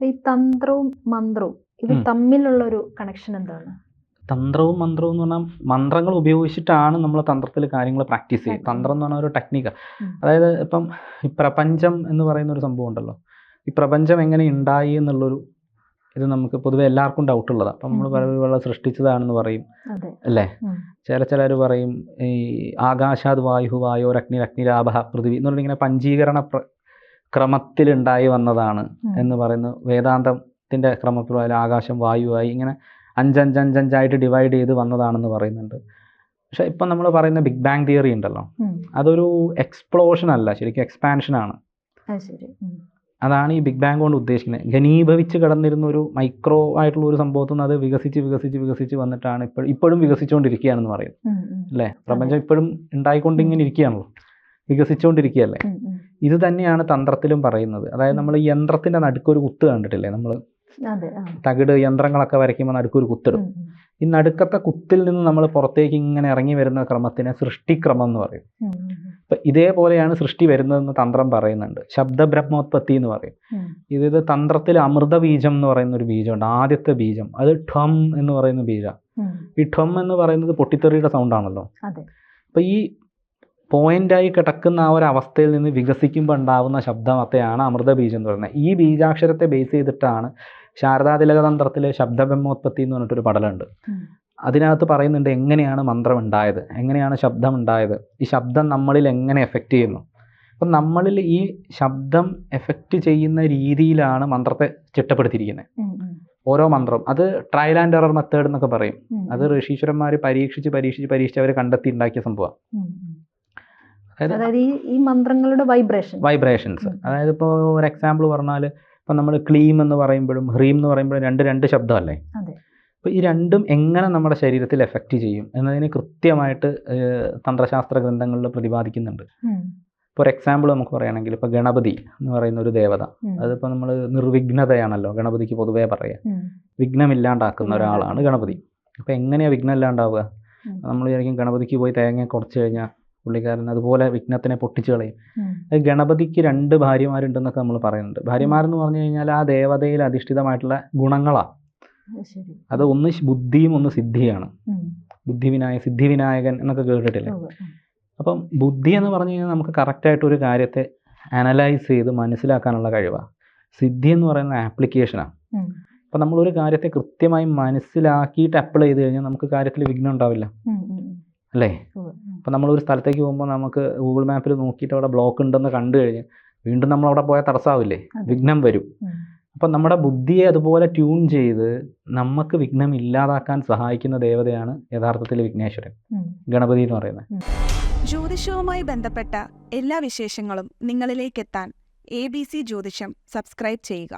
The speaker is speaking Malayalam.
ഈ തന്ത്രവും മന്ത്രവും ഇത്. തമ്മിലുള്ള ഒരു കണക്ഷൻ എന്താണ്? തന്ത്രവും മന്ത്രവും എന്ന് പറഞ്ഞാൽ മന്ത്രങ്ങൾ ഉപയോഗിച്ചിട്ടാണ് നമ്മൾ തന്ത്രത്തിൽ കാര്യങ്ങൾ പ്രാക്ടീസ് ചെയ്യുക. തന്ത്രം എന്ന് പറഞ്ഞാൽ ഒരു ടെക്നിക്ക് അതായത് ഇപ്പം ഈ പ്രപഞ്ചം എന്ന് പറയുന്ന ഒരു സംഭവം ഉണ്ടല്ലോ. ഈ പ്രപഞ്ചം എങ്ങനെ ഉണ്ടായി എന്നുള്ളൊരു ഇത് നമുക്ക് പൊതുവെ എല്ലാവർക്കും ഡൗട്ട് ഉള്ളതാണ് അപ്പം നമ്മൾ. പലരും സൃഷ്ടിച്ചതാണെന്ന് പറയും. അല്ലേ. ചില ചിലർ പറയും ഈ ആകാശാത് വായു രഗ്നി അഗ്നിരാഭ പൃഥ്വി എന്ന് പറഞ്ഞിങ്ങനെ പഞ്ചീകരണ ക്രമത്തിലുണ്ടായി വന്നതാണ് എന്ന് പറയുന്നത് വേദാന്തത്തിന്റെ ക്രമത്തിലായാലും ആകാശം വായുവായി ഇങ്ങനെ അഞ്ചഞ്ചഞ്ചഞ്ചായിട്ട് ഡിവൈഡ് ചെയ്ത് വന്നതാണെന്ന് പറയുന്നുണ്ട്. പക്ഷേ ഇപ്പം നമ്മൾ പറയുന്ന ബിഗ് ബാങ് തിയറി ഉണ്ടല്ലോ. അതൊരു എക്സ്പ്ലോഷൻ അല്ല ശരിക്കും എക്സ്പാൻഷനാണ് ആണ്. അതാണ് ഈ ബിഗ് ബാങ് കൊണ്ട് ഉദ്ദേശിക്കുന്നത്. ഘനീഭവിച്ച് കിടന്നിരുന്ന ഒരു മൈക്രോ ആയിട്ടുള്ള ഒരു സംഭവത്തിൽ നിന്ന് അത് വികസിച്ച് വികസിച്ച് വികസിച്ച് വന്നിട്ടാണ് ഇപ്പോഴും ഇപ്പോഴും വികസിച്ചുകൊണ്ടിരിക്കുകയാണെന്ന് പറയും. അല്ലേ? പ്രപഞ്ചം ഇപ്പോഴും ഉണ്ടായിക്കൊണ്ടിങ്ങനെ ഇരിക്കുകയാണല്ലോ. വികസിച്ചുകൊണ്ടിരിക്കുകയല്ലേ. ഇത് തന്നെയാണ് തന്ത്രത്തിലും പറയുന്നത്. അതായത് നമ്മൾ യന്ത്രത്തിന്റെ നടുക്കൊരു കുത്ത് കണ്ടിട്ടില്ലേ? നമ്മൾ. തകിട് യന്ത്രങ്ങളൊക്കെ വരയ്ക്കുമ്പോൾ നടുക്കൊരു കുത്തിടും. ഈ നടുക്കത്തെ കുത്തിൽ നിന്ന് നമ്മൾ പുറത്തേക്ക് ഇങ്ങനെ ഇറങ്ങി വരുന്ന ക്രമത്തിനെ സൃഷ്ടിക്രമം എന്ന് പറയും. ഉം. ഇതേപോലെയാണ് സൃഷ്ടി വരുന്നതെന്ന് തന്ത്രം പറയുന്നുണ്ട്. ശബ്ദബ്രഹ്മോത്പത്തി എന്ന് പറയും. ഇത് ഇത് തന്ത്രത്തിൽ അമൃത ബീജം എന്ന് പറയുന്ന ഒരു ബീജമുണ്ട്. ആദ്യത്തെ ബീജം. അത് ഠം എന്ന് പറയുന്ന ബീജം. ഈ ഠം എന്ന് പറയുന്നത് പൊട്ടിത്തെറിയുടെ സൗണ്ടാണല്ലോ അതെ. അപ്പോൾ ഈ പോയിന്റായി കിടക്കുന്ന ആ ഒരു അവസ്ഥയിൽ നിന്ന് വികസിക്കുമ്പോൾ ഉണ്ടാവുന്ന ശബ്ദമത്തെയാണ് അമൃത ബീജം എന്ന് പറയുന്നത്. ഈ ബീജാക്ഷരത്തെ ബേസ് ചെയ്തിട്ടാണ് ശാരദാതിലക തന്ത്രത്തിലെ ശബ്ദബ്രഹ്മോത്പത്തി എന്ന് പറഞ്ഞിട്ടൊരു പടലുണ്ട് അതിനകത്ത് പറയുന്നുണ്ട് എങ്ങനെയാണ് മന്ത്രം ഉണ്ടായത്? എങ്ങനെയാണ് ശബ്ദം ഉണ്ടായത്? ഈ ശബ്ദം നമ്മളിൽ എങ്ങനെ എഫക്റ്റ് ചെയ്യുന്നു? അപ്പം നമ്മളിൽ ഈ ശബ്ദം എഫക്റ്റ് ചെയ്യുന്ന രീതിയിലാണ് മന്ത്രത്തെ ചിട്ടപ്പെടുത്തിയിരിക്കുന്നത്. ഓരോ മന്ത്രം അത് ട്രയൽ ആൻഡ് എറർ മെത്തേഡ് എന്നൊക്കെ പറയും. അത് ഋഷീശ്വരന്മാർ പരീക്ഷിച്ച് പരീക്ഷിച്ച് പരീക്ഷിച്ച് അവർ കണ്ടെത്തി ഉണ്ടാക്കിയ സംഭവമാണ്. അതായത് ഈ ഈ മന്ത്രങ്ങളുടെ വൈബ്രേഷൻ വൈബ്രേഷൻസ് അതായത് ഇപ്പോൾ ഒരു എക്സാമ്പിൾ പറഞ്ഞാൽ ഇപ്പം നമ്മൾ ക്ലീം എന്ന് പറയുമ്പോഴും ഹ്രീം എന്ന് പറയുമ്പോഴും രണ്ട് രണ്ട് ശബ്ദമല്ലേ? അപ്പോൾ ഈ രണ്ടും എങ്ങനെ നമ്മുടെ ശരീരത്തിൽ എഫക്റ്റ് ചെയ്യും എന്നതിന് കൃത്യമായിട്ട് തന്ത്രശാസ്ത്ര ഗ്രന്ഥങ്ങളിൽ പ്രതിപാദിക്കുന്നുണ്ട്. ഇപ്പോൾ ഒരു എക്സാമ്പിൾ നമുക്ക് പറയുകയാണെങ്കിൽ ഇപ്പോൾ ഗണപതി എന്ന് പറയുന്ന ഒരു ദേവത. അതിപ്പോൾ നമ്മൾ നിർവിഘ്നതയാണല്ലോ ഗണപതിക്ക് പൊതുവേ പറയുക വിഘ്നമില്ലാണ്ടാക്കുന്ന ഒരാളാണ് ഗണപതി. അപ്പോൾ എങ്ങനെയാണ് വിഘ്നം ഇല്ലാണ്ടാവുക നമ്മൾ വിചാരിക്കും ഗണപതിക്ക് പോയി തേങ്ങ കുറച്ച് കഴിഞ്ഞാൽ പുള്ളിക്കാരൻ അതുപോലെ വിഘ്നത്തിനെ പൊട്ടിച്ചു കളയും. ഗണപതിക്ക് രണ്ട് ഭാര്യമാരുണ്ടെന്നൊക്കെ നമ്മൾ പറയുന്നുണ്ട്. ഭാര്യമാരെന്ന് പറഞ്ഞു കഴിഞ്ഞാൽ ആ ദേവതയിൽ അധിഷ്ഠിതമായിട്ടുള്ള ഗുണങ്ങളാണ് അത് ഒന്ന് ബുദ്ധിയും ഒന്ന് സിദ്ധിയാണ്. സിദ്ധി സിദ്ധിവിനായകൻ എന്നൊക്കെ കേട്ടിട്ടില്ലേ. അപ്പം ബുദ്ധി എന്ന് പറഞ്ഞു കഴിഞ്ഞാൽ നമുക്ക് കറക്റ്റായിട്ട് ഒരു കാര്യത്തെ അനലൈസ് ചെയ്ത് മനസ്സിലാക്കാനുള്ള കഴിവാണ് സിദ്ധി എന്ന് പറയുന്ന ആപ്ലിക്കേഷനാണ്. അപ്പം നമ്മളൊരു കാര്യത്തെ കൃത്യമായി മനസ്സിലാക്കിയിട്ട് അപ്ലൈ ചെയ്ത് കഴിഞ്ഞാൽ നമുക്ക് കാര്യത്തിൽ വിഘ്നം ഉണ്ടാവില്ല. അല്ലേ? അപ്പം നമ്മളൊരു സ്ഥലത്തേക്ക് പോകുമ്പോൾ നമുക്ക് ഗൂഗിൾ മാപ്പിൽ നോക്കിയിട്ട് അവിടെ ബ്ലോക്ക് ഉണ്ടെന്ന് കണ്ടു കഴിഞ്ഞ് വീണ്ടും നമ്മൾ അവിടെ പോയാൽ തടസ്സാവില്ലേ. വിഘ്നം വരും. അപ്പം നമ്മുടെ ബുദ്ധിയെ അതുപോലെ ട്യൂൺ ചെയ്ത് നമുക്ക് വിഘ്നം ഇല്ലാതാക്കാൻ സഹായിക്കുന്ന ദേവതയാണ് യഥാർത്ഥത്തിൽ വിഘ്നേശ്വരൻ. ഗണപതി എന്ന് പറയുന്നത്. ജ്യോതിഷവുമായി ബന്ധപ്പെട്ട എല്ലാ വിശേഷങ്ങളും നിങ്ങളിലേക്കെത്താൻ എ ബി സി ജ്യോതിഷം സബ്സ്ക്രൈബ് ചെയ്യുക.